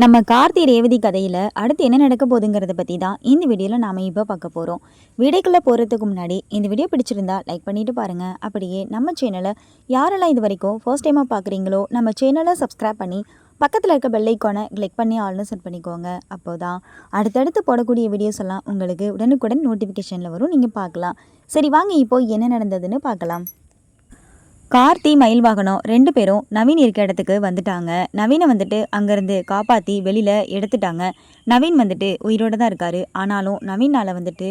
நம்ம கார்த்தி ரேவதி கதையில் அடுத்து என்ன நடக்க போகுதுங்கிறத பற்றி தான் இந்த வீடியோவில் நாம் இப்போ பார்க்க போகிறோம் வீடியோக்குள்ளே போகிறதுக்கு முன்னாடி இந்த வீடியோ பிடிச்சிருந்தா லைக் பண்ணிவிட்டு பாருங்கள் அப்படியே நம்ம சேனலை யாரெல்லாம் இது வரைக்கும் ஃபர்ஸ்ட் டைமாக பார்க்குறீங்களோ நம்ம சேனலை சப்ஸ்கிரைப் பண்ணி பக்கத்தில் இருக்க பெல் கிளிக் பண்ணி ஆல்னு செட் பண்ணிக்கோங்க. அப்போ தான் அடுத்தடுத்து போடக்கூடிய வீடியோஸ் எல்லாம் உங்களுக்கு உடனுக்குடன் நோட்டிஃபிகேஷனில் வரும். நீங்கள் பார்க்கலாம். சரி வாங்க இப்போ என்ன நடந்ததுன்னு பார்க்கலாம். கார்த்தி மயில் வாகனம் ரெண்டு பேரும் நவீன் இருக்க இடத்துக்கு வந்துட்டாங்க. நவீனை வந்துட்டு அங்கேருந்து காப்பாற்றி வெளியில் எடுத்துட்டாங்க. நவீன் வந்துட்டு உயிரோடு தான் இருக்கார். ஆனாலும் நவீனால் வந்துட்டு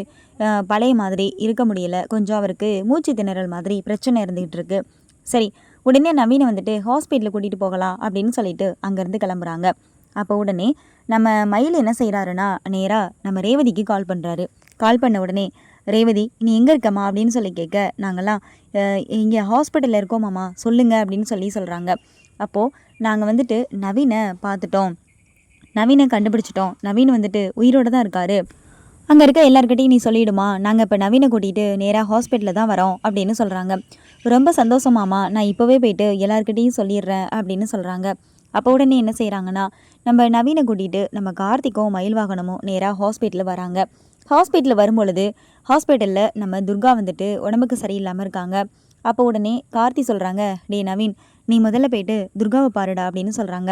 பழைய மாதிரி இருக்க முடியல. கொஞ்சம் அவருக்கு மூச்சு திணறல் மாதிரி பிரச்சனை இருந்துகிட்டு இருக்கு. சரி உடனே நவீனை வந்துட்டு ஹாஸ்பிட்டலுக்கு கூட்டிகிட்டு போகலாம் அப்படின்னு சொல்லிட்டு அங்கேருந்து கிளம்புறாங்க. அப்போ உடனே நம்ம மயில் என்ன செய்கிறாருன்னா நேராக நம்ம ரேவதிக்கு கால் பண்ணுறாரு கால் பண்ண உடனே ரேவதி நீ எங்கே இருக்கம்மா? அப்படின்னு சொல்லி கேட்க நாங்கள்லாம் இங்கே ஹாஸ்பிட்டலில் இருக்கோம் மாமா. அப்படின்னு சொல்லி சொல்கிறாங்க அப்போது நாங்கள் வந்துட்டு நவீனை பார்த்துட்டோம் நவீனை கண்டுபிடிச்சிட்டோம். நவீன் வந்துட்டு உயிரோடு தான் இருக்காரு. அங்கே இருக்க எல்லாருக்கிட்டையும் நீ சொல்லிவிடுமா நாங்கள் இப்போ நவீனை கூட்டிகிட்டு நேராக ஹாஸ்பிட்டலில் தான் வரோம் அப்படின்னு சொல்கிறாங்க ரொம்ப சந்தோஷமாமா நான் இப்போவே போயிட்டு எல்லாருக்கிட்டையும் சொல்லிடுறேன் அப்படின்னு சொல்கிறாங்க அப்போ உடனே என்ன செய்கிறாங்கன்னா நம்ம நவீனை கூட்டிகிட்டு நம்ம கார்த்திக்கும் மயில் வாகனமும் நேராக ஹாஸ்பிட்டலில் வராங்க. ஹாஸ்பிட்டலில் வரும்பொழுது ஹாஸ்பிட்டலில் நம்ம துர்கா வந்துட்டு உடம்புக்கு சரியில்லாமல் இருக்காங்க. அப்போ உடனே கார்த்தி சொல்கிறாங்க டே நவீன் நீ முதல்ல போயிட்டு துர்காவை பாருடா அப்படின்னு சொல்கிறாங்க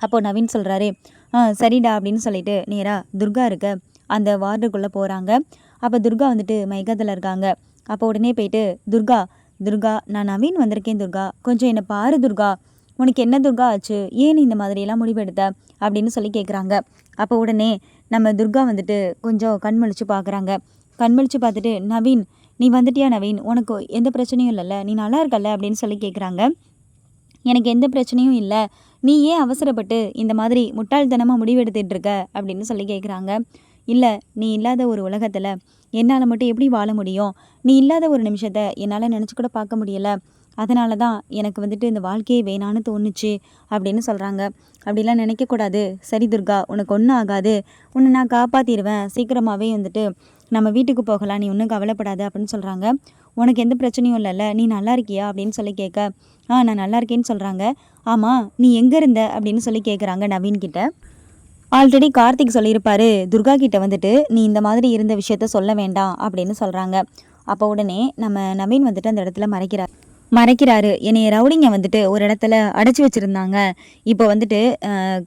அப்போ நவீன் சொல்கிறாரு ஆ சரிடா அப்படின்னு சொல்லிட்டு நேராக துர்கா இருக்க அந்த வார்டுக்குள்ளே போகிறாங்க அப்போ துர்கா வந்துட்டு மயக்கத்தில் இருக்காங்க. அப்போ உடனே போயிட்டு துர்கா துர்கா நான் நவீன் வந்திருக்கேன் துர்கா கொஞ்சம் என்னை பாரு துர்கா. உனக்கு என்ன துர்கா ஆச்சு? ஏன் இந்த மாதிரியெல்லாம் முடிவெடுத்த? அப்படின்னு சொல்லி கேட்குறாங்க அப்போ உடனே நம்ம துர்கா வந்துட்டு கொஞ்சம் கண் முழிச்சு பார்க்குறாங்க கண் முழிச்சு பார்த்துட்டு நவீன் நீ வந்துட்டியா நவீன்? உனக்கு எந்த பிரச்சனையும் இல்லைல்ல? நீ நல்லா இருக்கல்ல? அப்படின்னு சொல்லி கேட்குறாங்க எனக்கு எந்த பிரச்சனையும் இல்லை. நீ ஏன் அவசரப்பட்டு இந்த மாதிரி முட்டாள்தனமாக முடிவெடுத்துட்டு இருக்க? அப்படின்னு சொல்லி கேட்குறாங்க இல்லை நீ இல்லாத ஒரு உலகத்தில் என்னால் மட்டும் எப்படி வாழ முடியும்? நீ இல்லாத ஒரு நிமிஷத்தை என்னால் நினச்சி கூட பார்க்க முடியலை. அதனால தான் எனக்கு வந்துட்டு இந்த வாழ்க்கையே வேணான்னு தோணுச்சு அப்படின்னு சொல்கிறாங்க அப்படிலாம் நினைக்கக்கூடாது. சரி துர்கா உனக்கு ஒன்றும் ஆகாது. உன்னை நான் காப்பாற்றிடுவேன் சீக்கிரமாகவே வந்துட்டு நம்ம வீட்டுக்கு போகலாம். நீ ஒன்றும் கவலைப்படாது அப்படின்னு சொல்கிறாங்க உனக்கு எந்த பிரச்சனையும் இல்லைல்ல. நீ நல்லா இருக்கியா அப்படின்னு சொல்லி கேட்க ஆ நான் நல்லா இருக்கேன்னு சொல்கிறாங்க ஆமாம் நீ எங்கே இருந்த? அப்படின்னு சொல்லி கேட்குறாங்க நவீன் கிட்ட. ஆல்ரெடி கார்த்திக் சொல்லியிருப்பாரு துர்கா கிட்ட வந்துட்டு நீ இந்த மாதிரி இருந்த விஷயத்த சொல்ல வேண்டாம் அப்படின்னு சொல்கிறாங்க அப்போ உடனே நம்ம நவீன் வந்துட்டு அந்த இடத்துல மறைக்கிறார். மறைக்கிறாரு. என்னைய ரவுடிங்க வந்துட்டு ஒரு இடத்துல அடைச்சி வச்சுருந்தாங்க. இப்போ வந்துட்டு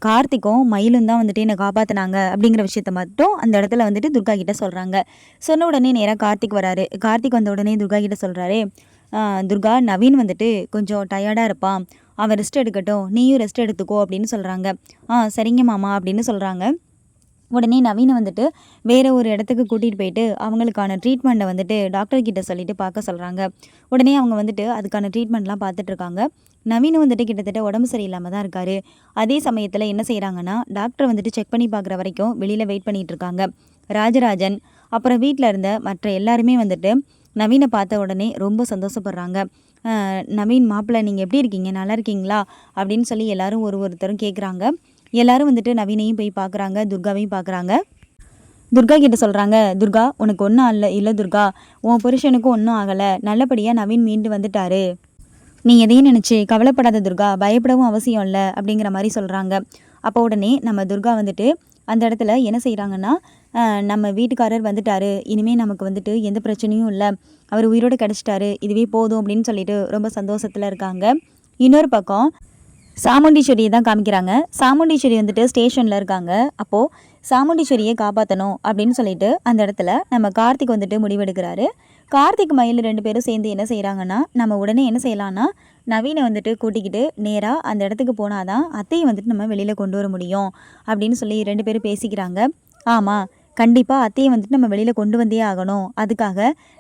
கார்த்திக்கும் மயிலும் தான் வந்துட்டு என்னை காப்பாற்றினாங்க அப்படிங்கிற விஷயத்த மட்டும் அந்த இடத்துல வந்துட்டு துர்கா கிட்ட சொல்கிறாங்க சொன்ன உடனே நேராக கார்த்திக் வராரு. கார்த்திக் வந்த உடனே துர்கா கிட்ட சொல்கிறாரு துர்கா நவீன் வந்துட்டு கொஞ்சம் டயர்டாக இருப்பான். அவன் ரெஸ்ட் எடுக்கட்டும். நீயும் ரெஸ்ட் எடுத்துக்கோ அப்படின்னு சொல்கிறாங்க ஆ சரிங்க மாமா அப்படின்னு சொல்கிறாங்க உடனே நவீனை வந்துட்டு வேற ஒரு இடத்துக்கு கூட்டிகிட்டு போயிட்டு அவங்களுக்கான ட்ரீட்மெண்ட்டை வந்துட்டு டாக்டர் கிட்ட சொல்லிட்டு பார்க்க சொல்கிறாங்க உடனே அவங்க வந்துட்டு அதுக்கான ட்ரீட்மெண்ட்லாம் பார்த்துட்ருக்காங்க நவீன் வந்துட்டு கிட்டத்தட்ட உடம்பு சரியில்லாமல் தான் இருக்காரு. அதே சமயத்தில் என்ன செய்கிறாங்கன்னா டாக்டர் வந்துட்டு செக் பண்ணி பார்க்குற வரைக்கும் வெளியில் வெயிட் பண்ணிட்டு இருக்காங்க. ராஜராஜன் அப்புறம் வீட்டில் இருந்த மற்ற எல்லாருமே வந்துட்டு நவீனை பார்த்த உடனே ரொம்ப சந்தோஷப்படுறாங்க. நவீன் மாப்பிள்ளை நீங்கள் எப்படி இருக்கீங்க? நல்லா இருக்கீங்களா? அப்படின்னு சொல்லி எல்லாரும் ஒரு ஒருத்தரும் கேட்குறாங்க எல்லாரும் வந்துட்டு நவீனையும் போய் பார்க்குறாங்க துர்காவையும் பார்க்குறாங்க துர்கா கிட்ட சொல்கிறாங்க துர்கா உனக்கு ஒன்றும் அல்ல இல்லை துர்கா உன் புருஷனுக்கும் ஒன்றும் ஆகலை. நல்லபடியாக நவீன் மீண்டு வந்துட்டாரு. நீ எதையும் நினச்சி கவலைப்படாத துர்கா பயப்படவும் அவசியம் இல்லை அப்படிங்கிற மாதிரி சொல்கிறாங்க அப்போ உடனே நம்ம துர்கா வந்துட்டு அந்த இடத்துல என்ன செய்கிறாங்கன்னா நம்ம வீட்டுக்காரர் வந்துட்டாரு. இனிமேல் நமக்கு வந்துட்டு எந்த பிரச்சனையும் இல்லை. அவர் உயிரோடு கிடச்சிட்டாரு. இதுவே போதும் அப்படின்னு சொல்லிட்டு ரொம்ப சந்தோஷத்தில் இருக்காங்க. இன்னொரு பக்கம் சாமுண்டீஸ்வரியை தான் காமிக்கிறாங்க. சாமுண்டீஸ்வரி வந்துட்டு ஸ்டேஷனில் இருக்காங்க. அப்போது சாமுண்டீஸ்வரியை காப்பாற்றணும் அப்படின்னு சொல்லிட்டு அந்த இடத்துல நம்ம கார்த்திக் வந்துட்டு முடிவெடுக்கிறாரு. கார்த்திக் மயில் ரெண்டு பேரும் சேர்ந்து என்ன செய்கிறாங்கன்னா நம்ம உடனே என்ன செய்யலான்னா நவீனை வந்துட்டு கூட்டிக்கிட்டு நேராக அந்த இடத்துக்கு போனால் தான் அத்தையை வந்துட்டு நம்ம வெளியில் கொண்டு வர முடியும் அப்படின்னு சொல்லி ரெண்டு பேரும் பேசிக்கிறாங்க. ஆமாம் கண்டிப்பாக அத்தையை வந்துட்டு நம்ம வெளியில் கொண்டு வந்தே ஆகணும். அதுக்காக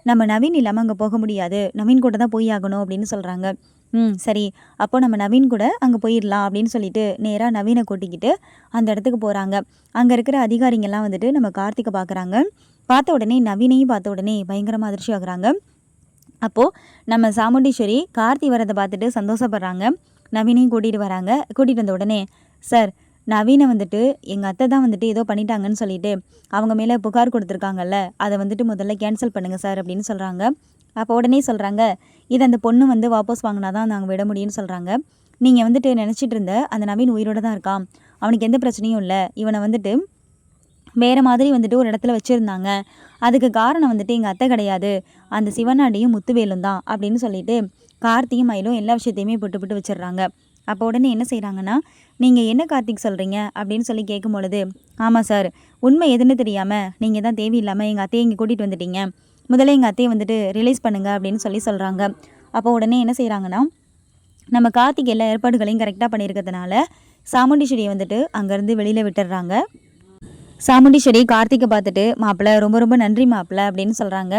நம்ம நவீன் இல்லாமல் அங்கே போக முடியாது. நவீன் கூட தான் போய் ஆகணும் அப்படின்னு சொல்கிறாங்க ம் சரி. அப்போ நம்ம நவீன் கூட அங்கே போயிடலாம் அப்படின்னு சொல்லிட்டு நேராக நவீனை கூட்டிக்கிட்டு அந்த இடத்துக்கு போகிறாங்க அங்கே இருக்கிற அதிகாரிங்கெல்லாம் வந்துட்டு நம்ம கார்த்திகை பார்க்குறாங்க பார்த்த உடனே நவீனையும் பார்த்த உடனே பயங்கரமாக அதிர்ச்சி ஆகுறாங்க. அப்போது நம்ம சாமுண்டீஸ்வரி கார்த்தி வரதை பார்த்துட்டு சந்தோஷப்படுறாங்க. நவீனையும் கூட்டிகிட்டு வராங்க. கூட்டிகிட்டு வந்த உடனே சார் நவீனை வந்துட்டு எங்கள் அத்தை தான் வந்துட்டு ஏதோ பண்ணிட்டாங்கன்னு சொல்லிட்டு அவங்க மேலே புகார் கொடுத்துருக்காங்கல்ல அதை வந்துட்டு முதல்ல கேன்சல் பண்ணுங்கள் சார் அப்படின்னு சொல்கிறாங்க அப்போ உடனே சொல்கிறாங்க இது அந்த பொண்ணு வந்து வாபஸ் வாங்கினா தான் நாங்கள் விட முடியும்னு சொல்கிறாங்க நீங்கள் வந்துட்டு நினச்சிட்டு இருந்த அந்த நவீன் உயிரோட தான் இருக்கான் அவனுக்கு எந்த பிரச்சனையும் இல்லை. இவனை வந்துட்டு வேறு மாதிரி வந்துட்டு ஒரு இடத்துல வச்சுருந்தாங்க. அதுக்கு காரணம் வந்துட்டு எங்கள் அத்தை கிடையாது. அந்த சிவனாடியும் முத்துவேலும் தான் அப்படின்னு சொல்லிட்டு கார்த்தியும் மயிலும் எல்லா விஷயத்தையுமே போட்டு போட்டு வச்சிடுறாங்க. அப்போ உடனே என்ன செய்கிறாங்கன்னா நீங்கள் என்ன கார்த்திக் சொல்கிறீங்க அப்படின்னு சொல்லி கேட்கும் பொழுது ஆமாம் சார் உண்மை எதுன்னு தெரியாமல் நீங்கள் தான் தேவையில்லாமல் எங்கள் அத்தையை இங்கே கூட்டிகிட்டு வந்துட்டீங்க. முதல்ல எங்கள் அத்தையை வந்துட்டு ரிலீஸ் பண்ணுங்க அப்படின்னு சொல்லி சொல்கிறாங்க அப்போ உடனே என்ன செய்கிறாங்கன்னா நம்ம கார்த்திக் எல்லா ஏற்பாடுகளையும் கரெக்டாக பண்ணியிருக்கிறதுனால சாமுண்டீஸ்வரியை வந்துட்டு அங்கேருந்து வெளியில் விட்டுடுறாங்க. சாமுண்டீஸ்வரி கார்த்திகை பார்த்துட்டு மாப்பிள்ளை ரொம்ப ரொம்ப நன்றி மாப்பிள்ளை அப்படின்னு சொல்கிறாங்க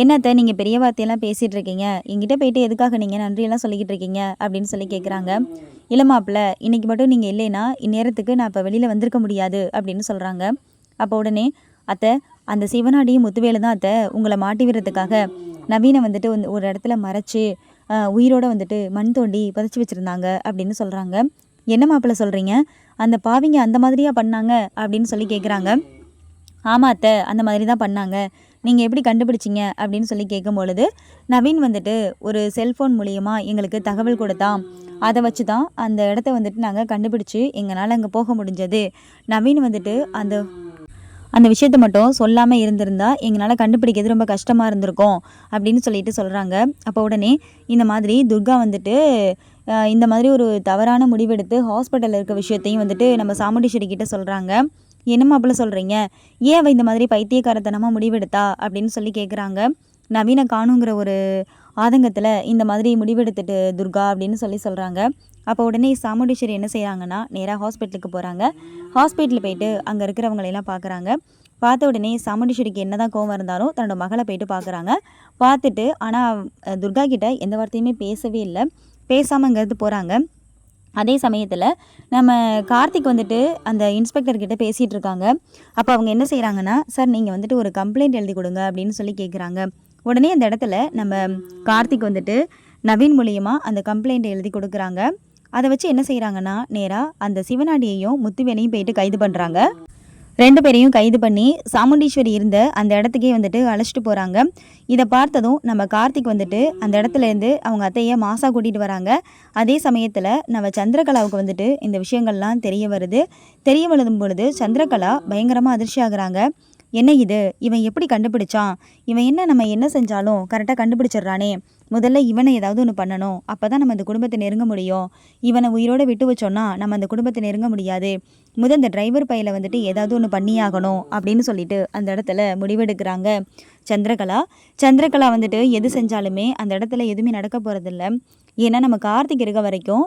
என்னத்தை நீங்கள் பெரிய வார்த்தையெல்லாம் பேசிகிட்டு இருக்கீங்க. எங்கிட்ட போயிட்டு எதுக்காக நீங்கள் நன்றியெல்லாம் சொல்லிக்கிட்டு இருக்கீங்க? அப்படின்னு சொல்லி கேட்குறாங்க இல்லை மாப்பிள்ள இன்றைக்கி மட்டும் நீங்கள் இல்லைன்னா இந்நேரத்துக்கு நான் இப்போ வெளியில் வந்திருக்க முடியாது அப்படின்னு சொல்கிறாங்க அப்போ உடனே அத்தை அந்த சிவனாடியும் முத்துவேலு தான் அத்தை உங்களை மாட்டி விடுறதுக்காக நவீனை வந்துட்டு வந்து ஒரு இடத்துல மறைச்சி உயிரோட வந்துட்டு மண் தோண்டி புதைச்சி வச்சுருந்தாங்க அப்படின்னு சொல்கிறாங்க என்ன மாப்பிள்ள சொல்கிறீங்க அந்த பாவிங்க அந்த மாதிரியா பண்ணாங்க அப்படின்னு சொல்லி கேட்குறாங்க ஆமாம் அத்தை அந்த மாதிரி தான் பண்ணாங்க. நீங்கள் எப்படி கண்டுபிடிச்சிங்க? அப்படின்னு சொல்லி கேட்கும் பொழுது நவீன் வந்துட்டு ஒரு செல்ஃபோன் மூலியமாக எங்களுக்கு தகவல் கொடுத்தான். அதை வச்சு தான் அந்த இடத்த வந்துட்டு நாங்கள் கண்டுபிடிச்சி எங்களால் அங்கே போக முடிஞ்சது. நவீன் வந்துட்டு அந்த அந்த விஷயத்த மட்டும் சொல்லாமல் இருந்திருந்தா எங்களால் கண்டுபிடிக்கிறது ரொம்ப கஷ்டமாக இருந்திருக்கும் அப்படின்னு சொல்லிட்டு சொல்கிறாங்க அப்போ உடனே இந்த மாதிரி துர்கா வந்துட்டு இந்த மாதிரி ஒரு தவறான முடிவெடுத்து ஹாஸ்பிட்டலில் இருக்க விஷயத்தையும் வந்துட்டு நம்ம சாமுண்டீஸ்வரி கிட்ட சொல்கிறாங்க என்னம்மா அப்படி சொல்கிறீங்க ஏன் அவள் இந்த மாதிரி பைத்தியக்காரத்தனமாக முடிவெடுத்தா? அப்படின்னு சொல்லி கேட்குறாங்க நவீன காணுங்கிற ஒரு ஆதங்கத்தில் இந்த மாதிரி முடிவெடுத்துட்டு துர்கா அப்படின்னு சொல்லி சொல்கிறாங்க அப்போ உடனே சாமுண்டீஸ்வரி என்ன செய்கிறாங்கன்னா நேராக ஹாஸ்பிட்டலுக்கு போகிறாங்க ஹாஸ்பிட்டல் போயிட்டு அங்கே இருக்கிறவங்களையெல்லாம் பார்க்குறாங்க பார்த்த உடனே சாமுண்டீஸ்வரிக்கு என்னதான் கோவம் இருந்தாலும் தன்னோட மகளை போயிட்டு பார்க்குறாங்க பார்த்துட்டு ஆனால் துர்கா கிட்ட எந்த வார்த்தையுமே பேசவே இல்லை. பேசாமல் அங்கேருந்து போகிறாங்க அதே சமயத்தில் நம்ம கார்த்திக் வந்துட்டு அந்த இன்ஸ்பெக்டர் கிட்ட பேசிகிட்டு இருக்காங்க. அப்போ அவங்க என்ன செய்கிறாங்கன்னா சார் நீங்கள் வந்துட்டு ஒரு கம்ப்ளைண்ட் எழுதி கொடுங்க அப்படின்னு சொல்லி கேட்குறாங்க உடனே அந்த இடத்துல நம்ம கார்த்திக் வந்துட்டு நவீன் மூலியமாக அந்த கம்ப்ளைண்ட்டை எழுதி கொடுக்குறாங்க. அதை வச்சு என்ன செய்கிறாங்கன்னா நேராக அந்த சிவனாடியையும் முத்துவேலையும் போயிட்டு கைது பண்ணுறாங்க ரெண்டு பேரையும் கைது பண்ணி சாமுண்டீஸ்வரி இருந்த அந்த இடத்துக்கே வந்துட்டு அழைச்சிட்டு போகிறாங்க இதை பார்த்ததும் நம்ம கார்த்திக் வந்துட்டு அந்த இடத்துலேருந்து அவங்க அத்தையை மாசா கூட்டிகிட்டு வராங்க. அதே சமயத்தில் நம்ம சந்திரகலாவுக்கு வந்துட்டு இந்த விஷயங்கள்லாம் தெரிய வருது. தெரிய வருதும் பொழுது சந்திரகலா பயங்கரமாக அதிர்ச்சி ஆகுறாங்க. என்ன இது? இவன் எப்படி கண்டுபிடிச்சான்? இவன் என்ன நம்ம என்ன செஞ்சாலும் கரெக்டாக கண்டுபிடிச்சிடுறானே. முதல்ல இவனை ஏதாவது ஒன்று பண்ணணும். அப்போ தான் நம்ம அந்த குடும்பத்தை நெருங்க முடியும். இவனை உயிரோடு விட்டு வச்சோன்னா நம்ம அந்த குடும்பத்தை நெருங்க முடியாது. முதல் இந்த டிரைவர் பையில வந்துட்டு ஏதாவது ஒன்று பண்ணியாகணும் அப்படின்னு சொல்லிட்டு அந்த இடத்துல முடிவெடுக்கிறாங்க சந்திரகலா. சந்திரகலா வந்துட்டு எது செஞ்சாலுமே அந்த இடத்துல எதுவுமே நடக்க போகிறதில்ல ஏன்னா நம்ம கார்த்திக் இருக்க வரைக்கும்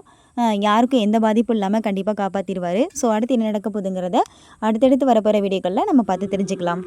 யாருக்கும் எந்த பாதிப்பும் இல்லாமல் கண்டிப்பாக காப்பாற்றிடுவார் ஸோ அடுத்து என்ன நடக்க போகுதுங்கிறத அடுத்தடுத்து வரப்போகிற வீடியோக்களில் நம்ம பார்த்து தெரிஞ்சுக்கலாம்.